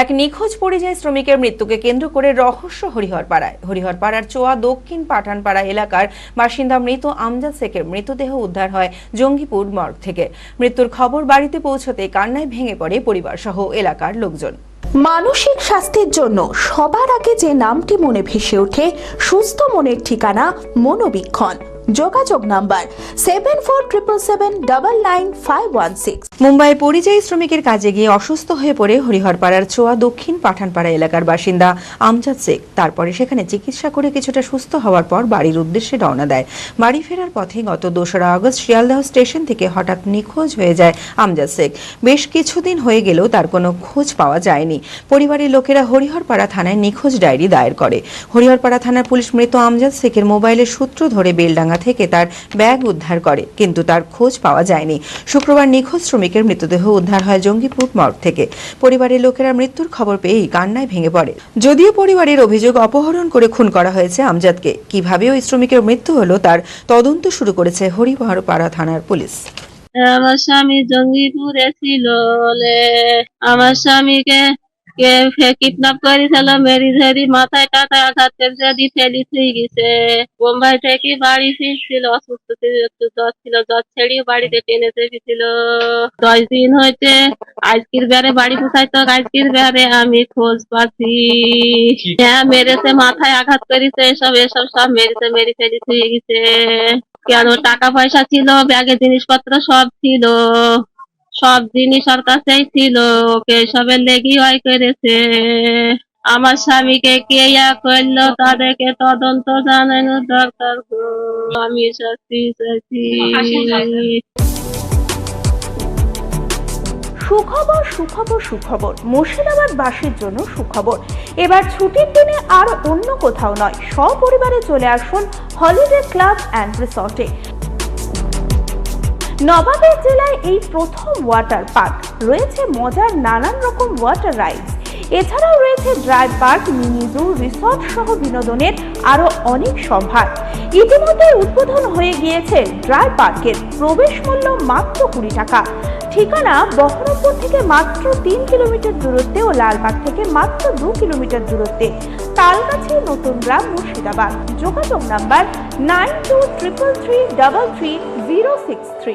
এক নিখোঁজ পরিযায়ী শ্রমিকের মৃত্যুকে কেন্দ্র করে রহস্য হরিহরপাড়ায়। হরিহরপাড়ার চোয়া দক্ষিণ পাঠানপাড়া এলাকার বাসিন্দা মৃত আমজাদ শেখের মৃতদেহ উদ্ধার হয় জঙ্গিপুর মর্গ থেকে। মৃত্যুর খবর বাড়িতে পৌঁছতে কান্নায় ভেঙে পড়ে পরিবার সহ এলাকার লোকজন। মানসিক স্বাস্থ্যের জন্য সবার আগে যে নামটি মনে ভেসে ওঠে, সুস্থ মনের ঠিকানা মনোবীক্ষণ। যোগাযোগ number seven four triple seven double nine five one six মুম্বাইয়ে পরিযায়ী শ্রমিকের কাজে গিয়ে অসুস্থ হয়ে পড়ে হরিহরপাড়ার চোয়া দক্ষিণ পাঠানপাড়া এলাকার বাসিন্দা আমজাদ শেখ। তারপরে সেখানে চিকিৎসা করে কিছুটা সুস্থ হওয়ার পর বাড়ির উদ্দেশ্যে রওনা দেয়। বাড়ি ফেরার পথে গত দোসরা আগস্ট শিয়ালদহ স্টেশন থেকে হঠাৎ নিখোঁজ হয়ে যায় আমজাদ শেখ। বেশ কিছুদিন হয়ে গেলেও তার কোনো খোঁজ পাওয়া যায়নি। পরিবারের লোকেরা হরিহরপাড়া থানায় নিখোঁজ ডায়েরি দায়ের করে। হরিহরপাড়া থানার পুলিশ মৃত আমজাদ শেখের মোবাইলের সূত্র ধরে বেলডাঙ্গা থেকে তার ব্যাগ উদ্ধার করে, কিন্তু তার খোঁজ পাওয়া যায়নি। শুক্রবার নিখোঁজ শ্রমিকের মৃতদেহ উদ্ধার হয় জঙ্গিপুর মর্গ থেকে। পরিবারের লোকেরা মৃত্যুর খবর পেয়েই কান্নায় ভেঙে পড়ে। যদিও পরিবারের অভিযোগ অপহরণ করে খুন করা হয়েছে আমজাদকে, কীভাবে ওই শ্রমিকের মৃত্যু হলো তার তদন্ত শুরু করেছে হরিহরপাড়া থানার পুলিশ। আমার স্বামী জঙ্গিপুরে ছিল আমার স্বামীকে কে কিডন্যাপ করেছিল মেরি ধরি মাথায় টাকায় আঘাত করে দিয়ে ফেলি থুই গেছে বোম্বাই থেকে বাড়ি ফিরছিল অসুস্থ ছিল একটু জ্বর ছিল জ্বর ছেড়িয়ে বাড়িতে টেনে চেপেছিল দশ দিন হয়েছে আজকের বেড়ে বাড়ি পোষাই তো আজকের বেড়ে আমি খোঁজ পাচ্ছি। হ্যাঁ মেরেছে মাথায় আঘাত করেছে এসব এসব সব মেরেছে মেরে ফেলি থুই গেছে কেন টাকা পয়সা ছিল ব্যাগে জিনিসপত্র সব ছিল। সব জিনিস ওর কাছেই ছিল ওকে সবের লেগি হয় করেছে আমার স্বামীকে কে ইয়া করল তাদেরকে তদন্ত জানানো দরকার আমি শাস্তি চাইছি সুখবর সুখবর সুখবর। মুর্শিদাবাদ বাসীর জন্য সুখবর। এবার ছুটির দিনে আর অন্য কোথাও নয়, সপরিবারে চলে আসুন হলিডে ক্লাব অ্যান্ড রিসর্টে। নবাবের জেলায় এই প্রথম ওয়াটার পার্ক রয়েছে মজার নানান রকম ওয়াটার রাইডস এছাড়াও রয়েছে dry park mini zoo resort সহ বিনোদনের আরও অনেক সম্ভার ইতিমধ্যে উদ্বোধন হয়ে গিয়েছে ড্রাই পার্কের প্রবেশ মূল্য মাত্র কুড়ি টাকা। ঠিকানা বহরমপুর থেকে মাত্র তিন কিলোমিটার দূরত্বে ও লালবাগ থেকে মাত্র দু কিলোমিটার দূরত্বে। তালগাছি নতুন গ্রাম মুর্শিদাবাদ। যোগাযোগ number nine two triple three double three zero six three